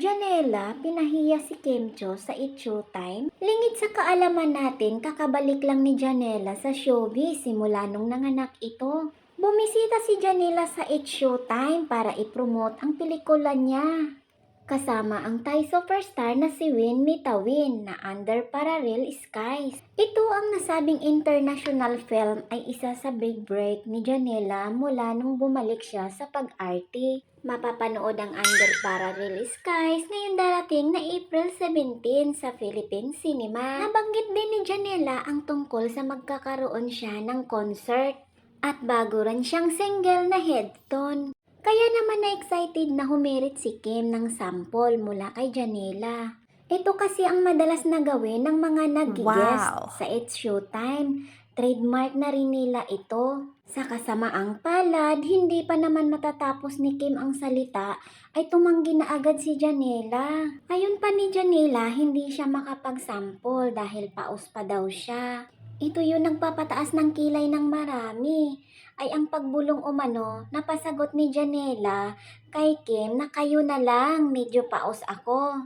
Janela, pinahiya si Kimcho sa It Showtime? Lingid sa kaalaman natin, kakabalik lang ni Janela sa showbiz simula nung nanganak ito. Bumisita si Janela sa It Showtime para ipromote ang pelikula niya. Kasama ang Thai superstar na si Win Mitawin na Under Parallel Skies. Ito ang nasabing international film ay isa sa big break ni Janela mula nung bumalik siya sa pag-arte. Mapapanood ang Under Parallel Skies ngayon darating na April 17 sa Philippine Cinema. Nabanggit din ni Janela ang tungkol sa magkakaroon siya ng concert at bago rin siyang single na headstone. Kaya naman na-excited na humirit si Kim ng sample mula kay Janela. Ito kasi ang madalas na gawin ng mga nag-guest Wow. sa It's Showtime. Trademark na rin nila ito. Sa kasamaang palad, hindi pa naman matatapos ni Kim ang salita, ay tumanggi na agad si Janela. Ayon pa ni Janela, hindi siya makapag-sample dahil paus pa daw siya. Ito yung nagpapataas ng kilay ng marami ay ang pagbulong umano na pasagot ni Janela kay Kim na kayo na lang, medyo paus ako.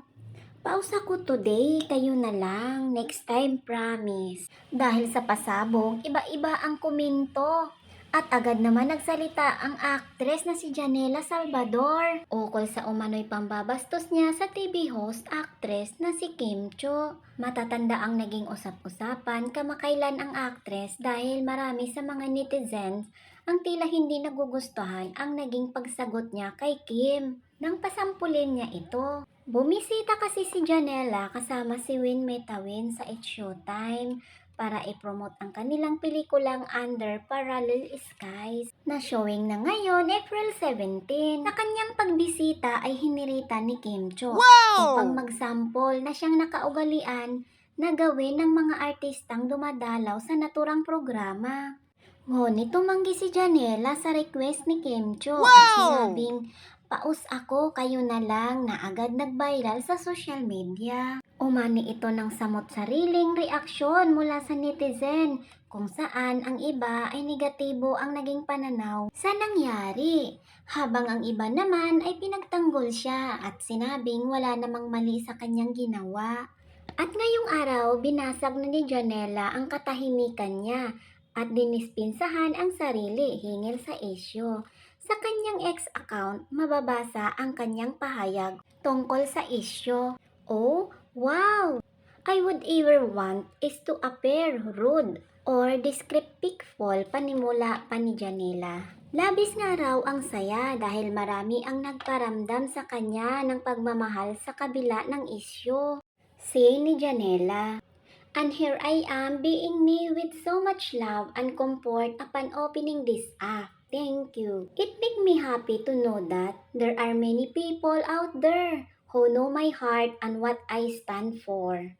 Paus ako today, kayo na lang, next time promise. Dahil sa pasabog, iba-iba ang kuminto. At agad naman nagsalita ang aktres na si Janela Salvador. Ukol sa umano'y pambabastos niya sa TV host aktres na si Kim Cho. Matatanda ang naging usap-usapan kamakailan ang aktres dahil marami sa mga netizens ang tila hindi nagugustuhan ang naging pagsagot niya kay Kim. Nang pasampulin niya ito. Bumisita kasi si Janela kasama si Win Metawin sa It's Showtime para i-promote ang kanilang pelikulang Under Parallel Skies na showing na ngayon April 17. Sa kanyang pagbisita ay hinirita ni Kim Cho upang magsample na siyang nakaugalian na gawin ng mga artistang dumadalaw sa naturang programa. Ngunit tumanggi si Janela sa request ni Kim Cho at Wow! sinabing, Paus ako, kayo na lang na agad nag-viral sa social media. Umani ito ng samot sariling reaksyon mula sa netizen kung saan ang iba ay negatibo ang naging pananaw sa nangyari. Habang ang iba naman ay pinagtanggol siya at sinabing wala namang mali sa kanyang ginawa. At ngayong araw, binasag na ni Janela ang katahimikan niya at dinispinsahan ang sarili hingil sa isyo. Sa kanyang ex account, mababasa ang kanyang pahayag tungkol sa isyo. Oh, wow! I would ever want is to appear rude or disrespectful panimula pa ni Janela. Labis nga raw ang saya dahil marami ang nagparamdam sa kanya ng pagmamahal sa kabila ng isyo. Say ni Janela. And here I am being me with so much love and comfort upon opening this app. Thank you. It make me happy to know that there are many people out there who know my heart and what I stand for.